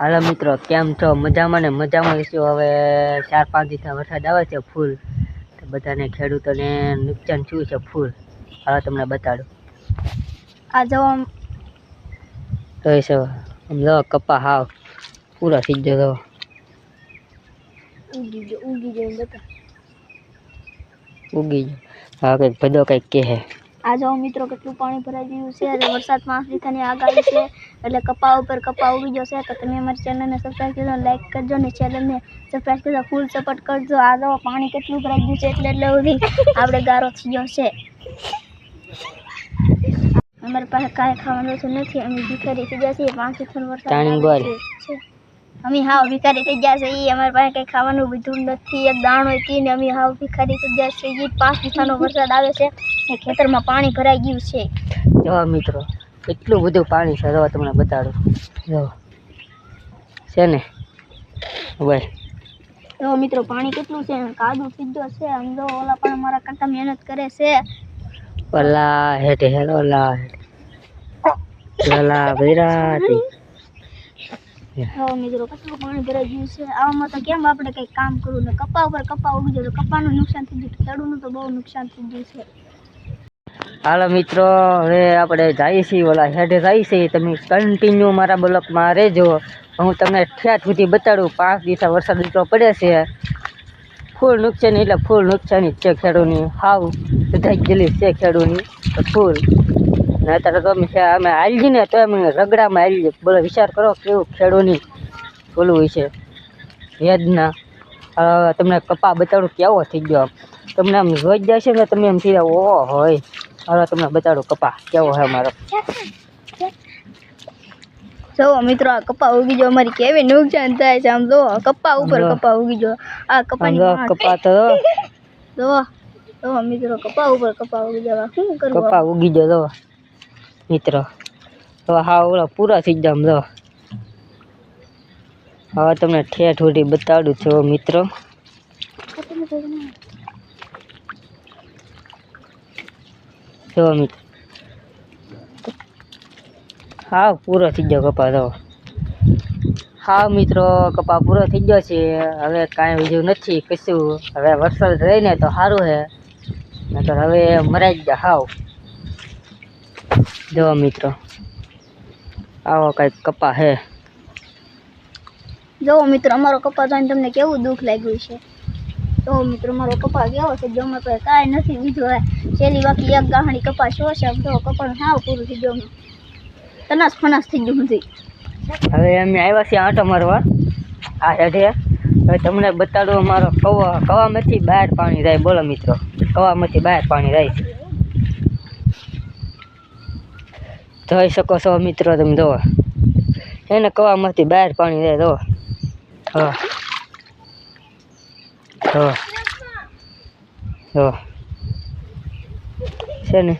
હાલો મિત્રો કેમ છો? મજામાં ને? મજામાં છું. હવે ચાર પાંચ દિવસ વરસાદ આવે છે ફૂલ. તો બધાને ખેડૂતોને નુકસાન થયું છે ફૂલ? હવે તમને બતાડું. આ જો આમ તો છે આમ જો કપા હાવ પૂરો થઈ ગયો તો ઉગી ગયો ઉગી ગયો ઉગી ગયો. હવે કંઈક બધો કંઈક કહે. આ જો મિત્રો કેટલું પાણી ભરાઈ ગયું છે અને વરસાદ પાંચ દિવસની આગાહી છે. એટલે કપા ઉપર કપા ઉગી ગયો છે તો તમે અમારી ચેનલને સબસ્ક્રાઈબ કરજો લાઈક કરજો ને ચેનલને સબસ્ક્રાઈબ કરજો ફૂલ સપોર્ટ કરજો. આ જો પાણી કેટલું ભરાઈ ગયું છે એટલે એટલે સુધી આપણે ગારો થઈ ગયો છે. અમારી પાસે કાંઈ ખાવાનું નથી. અમે ભિખારી થઈ ગયા છીએ. પાંચ આવે બોલ. છે. અમે હાવ ભિખારી થઈ ગયા છે ઈ અમારી પાસે કંઈ ખાવાનું બધું નથી. એક દાણો ને અમે હાવ ભિખારી થઈ ગયા છે ઈ પાંચ દિવસનો વરસાદ આવે છે ને ખેતરમાં પાણી ભરાઈ ગયું છે. જો મિત્રો એટલું બધું પાણી છે જો તમને બતાડું. જો. છે ને? ભાઈ તો મિત્રો પાણી કેટલું છે? કાદુ સીધો છે. આમ જો ઓલા પણ મારા કરતા મહેનત કરે છે. ઓલા હેઠે હેલો ઓલા ઓલા વિરાટી. હવે મિત્રો કેટલું પાણી ભરાઈ ગયું છે. આવામાં તો કેમ આપણે કંઈક કામ કરવું? ને કપા ઉપર કપા ઉગી જાય તો કપાનું નુકસાન થઈ ગયું ખેડૂતનું તો બહુ નુકસાન થઈ ગયું છે. હાલો મિત્રો હવે આપણે જઈએ છીએ ઓલા હેઠે જઈએ છીએ. તમે કન્ટિન્યુ મારા બ્લોકમાં રહેજો. હું તમને ઠેઠ સુધી બતાડું. પાંચ દિવસ વરસાદ એટલો પડે છે. ફૂલ નુકસાની એટલે ફૂલ નુકસાની છે ખેડૂની હાવ બધા ગયેલી છે ખેડૂની તો ફૂલ. ને અત્યારે તો અમે હાલી ને તો અમે રગડામાં હાલી બોલો વિચાર કરો કેવું ખેડૂની ઓલું હોય છે. વેદના. તમને કપા બતાડું કેવો થઈ ગયો. તમને આમ જોઈ જશે ને તમે એમ થઈ ઓ હોય. હવે તમને બતાડું કપા કેવો છે અમારો. જો મિત્રો આ કપા ઉગી જો અમારી કેવી નુકસાન થાય છે. આમ જો કપા ઉપર કપા ઉગી જો આ કપાની કપા તો જો જો મિત્રો કપા ઉપર કપા ઉગી જવા. શું કરવા કપા ઉગી તો મિત્રો. તો હા, ઓલા પૂરા થઈ ગયા જો. હવે તમને ઠેઠ ઉઠી બતાડું છું મિત્રો. જો, મિત્રો. હા, પૂરો થઈ ગયો કપા તો હા, મિત્રો, કપા પૂરો થઈ ગયો છે. હવે કાંઈ બીજું નથી, કશું. હવે વરસાદ રહીને તો સારું છે નકર હવે મરાઈ જ ગયા, હાવ. જો મિત્રો આવો કંઈક કપા હે. જો મિત્રો અમારો કપા જોઈને તમને કેવું દુઃખ લાગ્યું છે? તો મિત્રો મારો કપા ગયો છે? જો પાસે કાંઈ નથી બીજું છેલ્લી બાકી એક ગાહણી કપા શો છે? જો કપાનું સાવ પૂરું થઈ ગયું તનાસ ફનાસ થઈ ગયું નથી હવે અમે આવ્યા છીએ આંટો મારવા. આ હેઠે. હવે તમને બતાડું અમારો કવા કવામાંથી બહાર પાણી જાય. બોલો મિત્રો કવામાંથી બહાર પાણી જાય છે જોઈ શકો છો મિત્રો તમે, જુઓ. એને કવામાંથી બહાર પાણી દે જુઓ. હા. જો જો છે ને?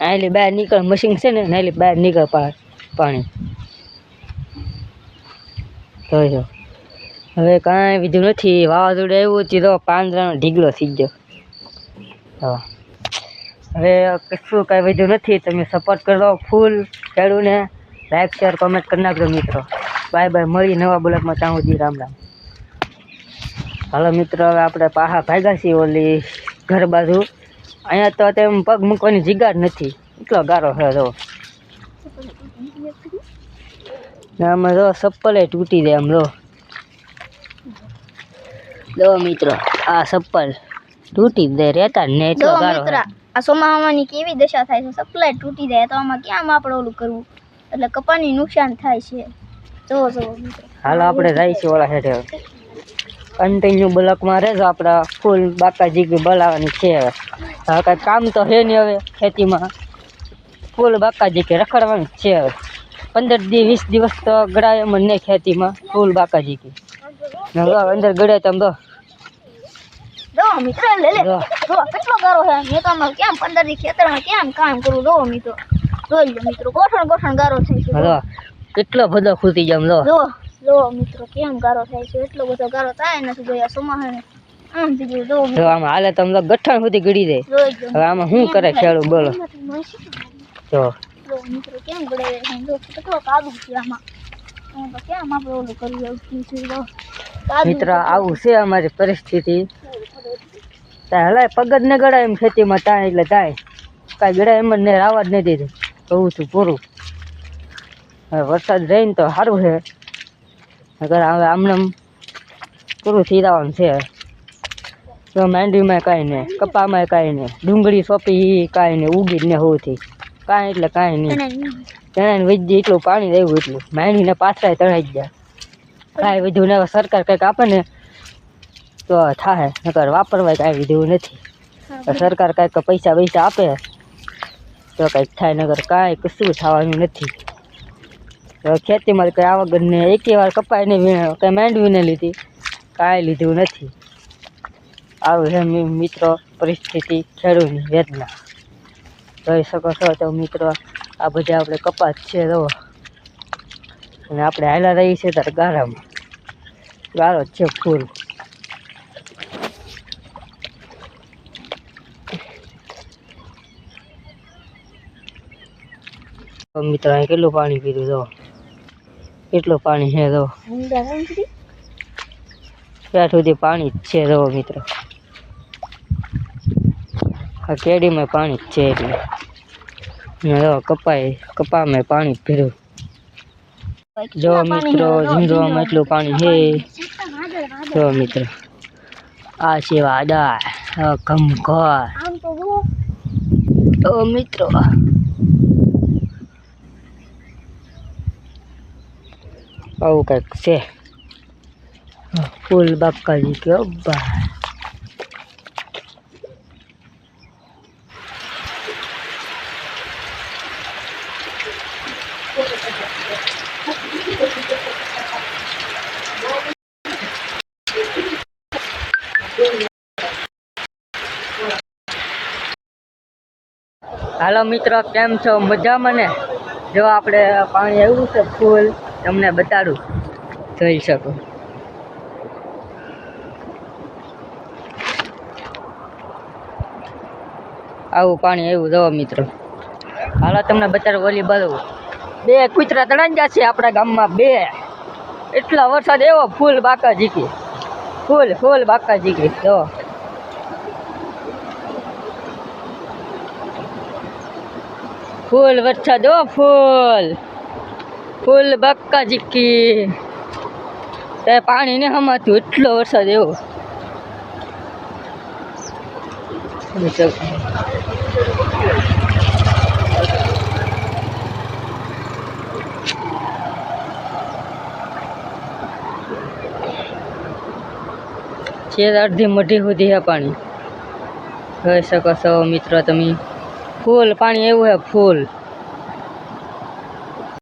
આયલી બહાર નીકળ મશીન છે ને નાયલી બહાર નીકળ પાણી. જોઈ જો હવે કાંઈ બીજું નથી, વાવાઝોડું આવ્યું તો પાંદરાનો ઢીગલો થઈ ગયો. હા. હવે કશું કાંઈ બીજું નથી. તમે સપોર્ટ કરો ફૂલ ખેડૂને. લાઈક શેર કોમેન્ટ કરી નાખજો મિત્રો. બાય બાય મળી નવા બ્લોગમાં. ત્યાં સુધી રામ રામ. હાલો મિત્રો હવે આપણે પાહા ભાગ્યા છીએ ઓલી ઘર બાજુ. અહીંયા તો તેમ પગ મૂકવાની જગ્યા જ નથી. એટલો ગારો છે જો. અમે જો ચપ્પલે તૂટી જાય આમ જો. જો મિત્રો આ ચપ્પલ તૂટી જ જાય. રહેતા ને એટલો ગારો. આ સોમાવાની કેવી દશા થાય છે? સપ્લાય તૂટી જાય તો આમાં ક્યાં આપણે ઓલું કરવું? એટલે કપાની નુકસાન થાય છે. જો જો હાલ, આપણે જઈએ છીએ ઓલા હેઠે. કન્ટિન્યુ બ્લોકમાં રહેજો આપણા ફૂલ બાકાજી કે બોલાવવાની છે હવે. હવે કાંઈ કામ તો છે નહીં હવે ખેતીમાં. ફૂલ બાકાજી કે રખડવાનું છે હવે. પંદર દી, વીસ દિવસ તો ગળાય એમ નહીં ખેતીમાં ફૂલ બાકાજી કે અંદર ગળે તમે જો મિત્ર લે લે. જો. કેટલો ગારો છે? મેં તો આમાં કેમ પંદર ખેતર ખેતરમાં કેમ કામ કરું? જો મિત્રો. જોઈ લો મિત્રો. ગોઠણ ગોઠણ ગારો થાય છે જો. કેટલો બધો ખૂટી જમ જો જો જો મિત્રો કેમ ગારો થાય છે? એટલો બધો ગારો થાય નથી જોયા સોમાહાને આમ થઈ જો જો આમાં હાલે તો ગઠણ સુધી ગળી જાય. હવે આમાં શું કરે ખેડૂત બોલો. જો. જો મિત્રો કેમ ગળે છે? જો કેટલો કાદુ છે આમાં. કેમ આપણે ઓલું કરી આવું છે અમારી પરિસ્થિતિ. ત્યાં હલાય, પગ જ ને ગળાય એમ ખેતીમાં ત્યાં એટલે તાય કાંઈ ગળાય એમ જ ને આવવા જ નથી દીધું કહું છું પૂરું. હવે વરસાદ રહીને તો સારું છે. અગર હવે આમને આમ પૂરું થઈ છે. તો માંડવીમાં કાંઈ નહીં, કપામાં કાંઈ નહીં, ડુંગળી સોંપી કાંઈ નહીં, ઉગી જ ને હોવથી કાંઈ એટલે કાંઈ નહીં. તેને વધી એટલું પાણી દેવું એટલું. માંડીને પાછળ તણાઈ જ જાય કાંઈ વધુ ને સરકાર કંઈક આપે ને તો થાય નકર વાપરવાય કાંઈ વિધું નથી. સરકાર કાંઈક પૈસા પૈસા આપે તો કંઈક થાય નગર કાંઈ કશું થવાનું નથી. તો ખેતીમાં કંઈ આવા ગરને એકે વાર વીણે કંઈ માંડવીને લીધી કાંઈ લીધું નથી. આવું છે મિત્રો પરિસ્થિતિ ખેડૂતની વેદના. જોઈ શકો છો તો મિત્રો આ બધા આપણે કપાસ છે તો અને આપણે હાલા રહી છે ત્યારે ગારામાં. ગારો જ છે ફૂલ. મિત્રો અહીં કેટલું પાણી પીધું તો? કેટલું પાણી છે જો ત્યાં સુધી પાણી જ છે જો મિત્રો. આ કેડીમાં પાણી જ છે એટલે. જો કપાય કપામાં પાણી ભર્યું. જો મિત્રો ઝીંઝવામાં એટલું પાણી છે. જો મિત્રો આ છે વાદા જુઓ. તો મિત્રો આવું કંઈક છે ફૂલ બાકાજી કયો બા હાલો મિત્રો, કેમ છો? મજામાં ને? જો આપણે પાણી આવ્યું છે, ફૂલ. તમને બતાડું. જોઈ શકો. આવું પાણી આવ્યું જવા મિત્રો. હાલો, તમને બતાડું, ઓલી બાજુ. બે કૂતરા તણાઈ જશે આપણા ગામમાં, બે. એટલા વરસાદ એવો ફૂલ બાકા જીકી ફૂલ ફૂલ બાકા જીકી જો. ફૂલ વરસાદ ઓ ફૂલ. ફૂલ બક્કા જીકી તે પાણી ને હમાતું એટલો વરસાદ એવો છે અડધી મઢી સુધી છે પાણી. જોઈ શકો છો મિત્રો તમે. ફૂલ પાણી એવું હે ફૂલ.